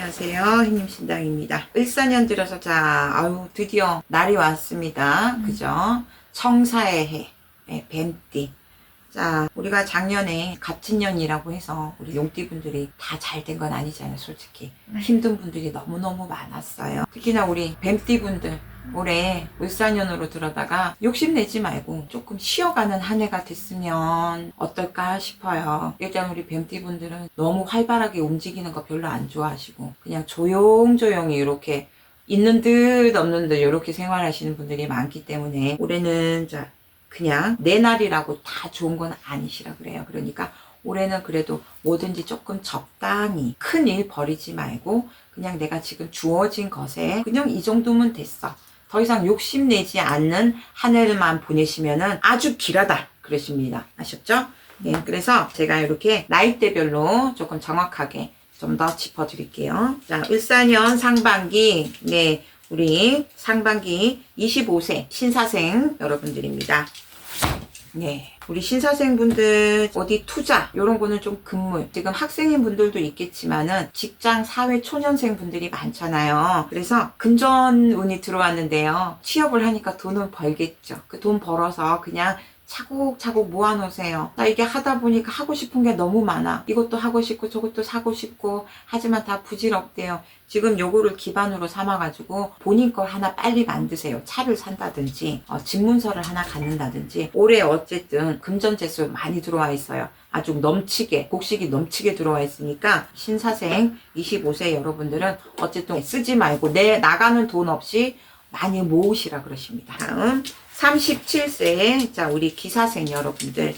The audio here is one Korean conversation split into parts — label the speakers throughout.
Speaker 1: 안녕하세요. 햇님신당입니다. 일사년 들어서 자, 아유, 드디어 날이 왔습니다. 그죠? 청사의 해, 네, 뱀띠. 자, 우리가 작년에 갑진년이라고 해서 우리 용띠분들이 다 잘 된 건 아니잖아요, 솔직히. 힘든 분들이 너무너무 많았어요. 특히나 우리 뱀띠분들, 올해 을사년으로 들어다가 욕심내지 말고 조금 쉬어가는 한 해가 됐으면 어떨까 싶어요. 일단 우리 뱀띠분들은 너무 활발하게 움직이는 거 별로 안 좋아하시고 그냥 조용조용히 이렇게 있는 듯 없는 듯 이렇게 생활하시는 분들이 많기 때문에 올해는 자 그냥 내 날이라고 다 좋은 건 아니시라 그래요. 그러니까 올해는 그래도 뭐든지 조금 적당히 큰 일 버리지 말고 그냥 내가 지금 주어진 것에 그냥 이 정도면 됐어. 더 이상 욕심내지 않는 한 해를만 보내시면은 아주 길하다 그러십니다. 아셨죠? 예, 그래서 제가 이렇게 나이대별로 조금 정확하게 좀 더 짚어드릴게요. 자, 을사년 상반기, 네, 우리 상반기 25세 신사생 여러분들입니다. 네. 우리 신사생분들 어디 투자 이런 거는 좀 금물 지금 학생인 분들도 있겠지만은 직장 사회 초년생 분들이 많잖아요 그래서 금전 운이 들어왔는데요 취업을 하니까 돈은 벌겠죠 그 돈 벌어서 그냥 차곡차곡 모아놓으세요. 나 이게 하다 보니까 하고 싶은 게 너무 많아. 이것도 하고 싶고 저것도 사고 싶고 하지만 다 부질없대요. 지금 요거를 기반으로 삼아가지고 본인 걸 하나 빨리 만드세요. 차를 산다든지 어, 집 문서를 하나 갖는다든지 올해 어쨌든 금전재수 많이 들어와 있어요. 아주 넘치게 곡식이 넘치게 들어와 있으니까 신사생 25세 여러분들은 어쨌든 쓰지 말고 내 나가는 돈 없이 많이 모으시라 그러십니다. 다음 37세. 자 우리 기사생 여러분들.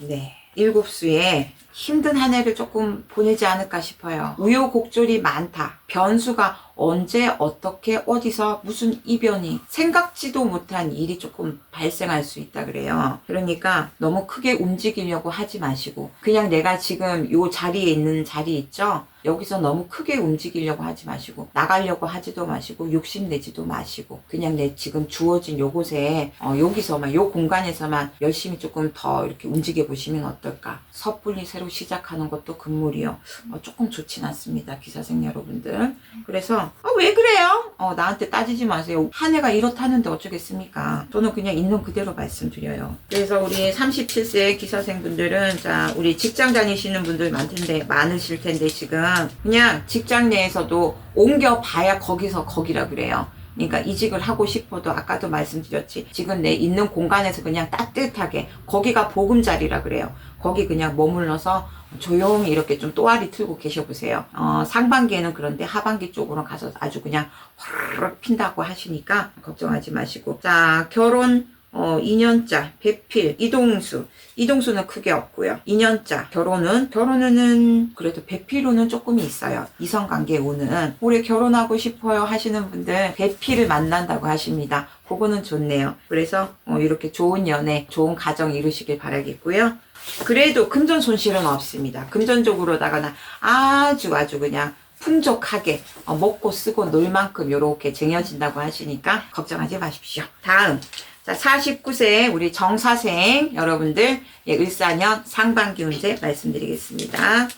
Speaker 1: 네 일곱 수에 힘든 한 해를 조금 보내지 않을까 싶어요. 우여곡절이 많다. 변수가 언제 어떻게 어디서 무슨 이변이 생각지도 못한 일이 조금 발생할 수 있다 그래요. 그러니까 너무 크게 움직이려고 하지 마시고 그냥 내가 지금 요 자리에 있는 자리 있죠? 여기서 너무 크게 움직이려고 하지 마시고 나가려고 하지도 마시고 욕심내지도 마시고 그냥 내 지금 주어진 요곳에 어, 여기서만 요 공간에서만 열심히 조금 더 이렇게 움직여 보시면 어떨까 섣불리 새로 시작하는 것도 금물이요. 어, 조금 좋진 않습니다 기사생 여러분들. 그래서 아, 왜 그래요? 어, 나한테 따지지 마세요. 한 해가 이렇다는데 어쩌겠습니까? 저는 그냥 있는 그대로 말씀드려요. 그래서 우리 37세 기사생분들은 자 우리 직장 다니시는 분들 많텐데 많으실 텐데 지금 그냥 직장 내에서도 옮겨 봐야 거기서 거기라 그래요. 그러니까 이직을 하고 싶어도 아까도 말씀드렸지 지금 내 있는 공간에서 그냥 따뜻하게 거기가 보금자리라 그래요. 거기 그냥 머물러서 조용히 이렇게 좀 또아리 틀고 계셔 보세요. 어, 상반기에는 그런데 하반기 쪽으로 가서 아주 그냥 화르륵 핀다고 하시니까 걱정하지 마시고 자 결혼 어, 2년차, 배필, 이동수. 이동수는 크게 없고요. 2년차, 결혼은, 결혼은 그래도 배필로는 조금 있어요. 이성관계 운은. 올해 결혼하고 싶어요 하시는 분들 배필을 만난다고 하십니다. 그거는 좋네요. 그래서 어, 이렇게 좋은 연애, 좋은 가정 이루시길 바라겠고요. 그래도 금전 손실은 없습니다. 금전적으로다가는 아주 아주 그냥 풍족하게 어, 먹고 쓰고 놀 만큼 요렇게 쟁여진다고 하시니까 걱정하지 마십시오. 다음 자 49세 우리 정사생 여러분들 예, 을사년 상반기 운세 말씀드리겠습니다.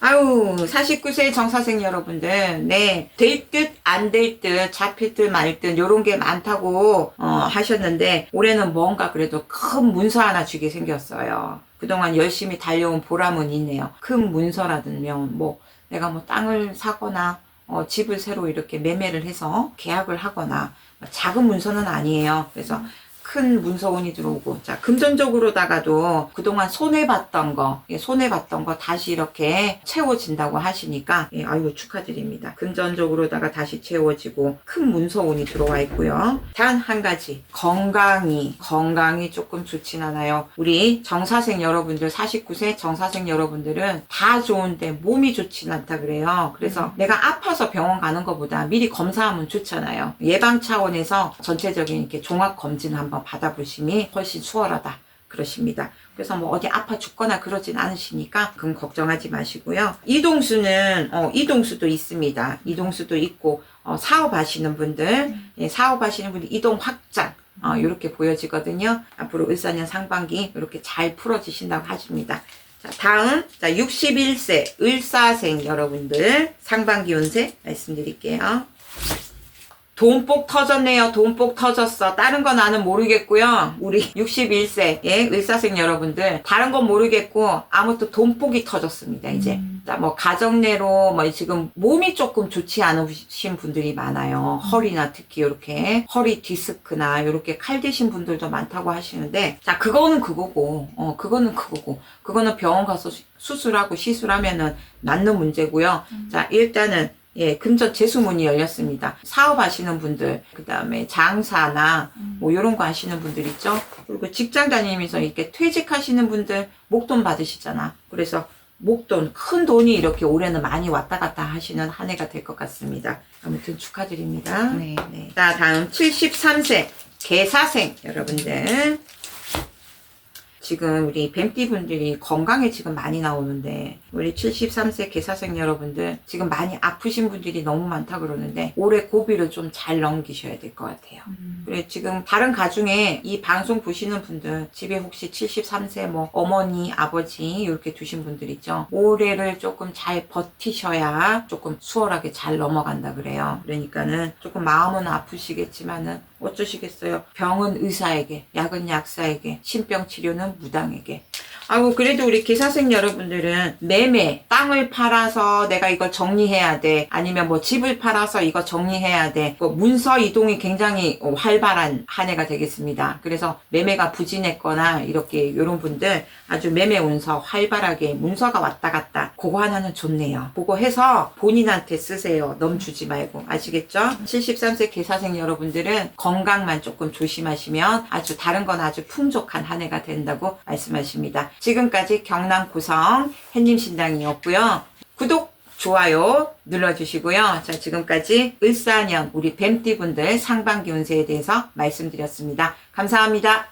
Speaker 1: 아우 49세 정사생 여러분들 네 될 듯 안 될 듯 잡힐 듯 말 듯 요런 게 많다고 어, 하셨는데 올해는 뭔가 그래도 큰 문서 하나 주게 생겼어요 그동안 열심히 달려온 보람은 있네요 큰 문서라든지 뭐 내가 뭐 땅을 사거나 어, 집을 새로 이렇게 매매를 해서 계약을 하거나 작은 문서는 아니에요. 그래서 큰 문서운이 들어오고 자 금전적으로다가도 그동안 손해봤던 거 예, 손해봤던 거 다시 이렇게 채워진다고 하시니까 예, 아유 축하드립니다. 금전적으로다가 다시 채워지고 큰 문서운이 들어와 있고요. 단 한 가지 건강이 건강이 조금 좋진 않아요. 우리 정사생 여러분들 49세 정사생 여러분들은 다 좋은데 몸이 좋진 않다 그래요. 그래서 내가 아파서 병원 가는 것보다 미리 검사하면 좋잖아요. 예방 차원에서 전체적인 이렇게 종합 검진을 한번 받아보심이 훨씬 수월하다 그러십니다. 그래서 뭐 어디 아파 죽거나 그러진 않으시니까 그럼 걱정하지 마시고요. 이동수는 어, 이동수도 있습니다. 이동수도 있고 어, 사업하시는 분들 예, 사업하시는 분들 이동 확장 어, 이렇게 보여지거든요. 앞으로 을사년 상반기 이렇게 잘 풀어지신다고 하십니다. 자, 다음, 자, 61세 을사생 여러분들 상반기 운세 말씀드릴게요. 돈복 터졌네요. 돈복 터졌어. 다른 건 나는 모르겠고요. 우리 61세의 을사생 여러분들 다른 건 모르겠고 아무튼 돈복이 터졌습니다. 이제 자, 뭐 가정 내로 뭐 지금 몸이 조금 좋지 않으신 분들이 많아요. 허리나 특히 이렇게 허리 디스크나 이렇게 칼 드신 분들도 많다고 하시는데 자 그거는 그거고 어 그거는 그거고 그거는 병원 가서 수- 수술하고 시술하면은 낫는 문제고요. 자 일단은 예, 금전 재수문이 열렸습니다. 사업하시는 분들, 그 다음에 장사나 뭐 이런 거 하시는 분들 있죠. 그리고 직장 다니면서 이렇게 퇴직하시는 분들 목돈 받으시잖아. 그래서 목돈, 큰 돈이 이렇게 올해는 많이 왔다 갔다 하시는 한 해가 될 것 같습니다. 아무튼 축하드립니다.
Speaker 2: 네.
Speaker 1: 네. 자, 다음 73세 개사생 여러분들. 지금 우리 뱀띠 분들이 건강에 지금 많이 나오는데 우리 73세 개사생 여러분들 지금 많이 아프신 분들이 너무 많다 그러는데 올해 고비를 좀 잘 넘기셔야 될 것 같아요. 그래 지금 다른 가중에 이 방송 보시는 분들 집에 혹시 73세 뭐 어머니 아버지 이렇게 두신 분들 있죠? 올해를 조금 잘 버티셔야 조금 수월하게 잘 넘어간다 그래요. 그러니까는 조금 마음은 아프시겠지만은 어쩌시겠어요? 병은 의사에게 약은 약사에게 신병 치료는 무당에게. 아이고 그래도 우리 기사생 여러분들은 매매 땅을 팔아서 내가 이걸 정리해야 돼. 아니면 뭐 집을 팔아서 이거 정리해야 돼. 그 문서 이동이 굉장히 어, 활발한 한 해가 되겠습니다. 그래서 매매가 부진했거나 이렇게 이런 분들 아주 매매 운서 활발하게 문서가 왔다 갔다 그거 하나는 좋네요 그거 해서 본인한테 쓰세요 넘 주지 말고 아시겠죠 73세 기사생 여러분들은 건강만 조금 조심하시면 아주 다른 건 아주 풍족한 한 해가 된다고 말씀하십니다. 지금까지 경남 고성 햇님 신당이었고요. 구독, 좋아요 눌러주시고요. 자, 지금까지 을사년 우리 뱀띠분들 상반기 운세에 대해서 말씀드렸습니다. 감사합니다.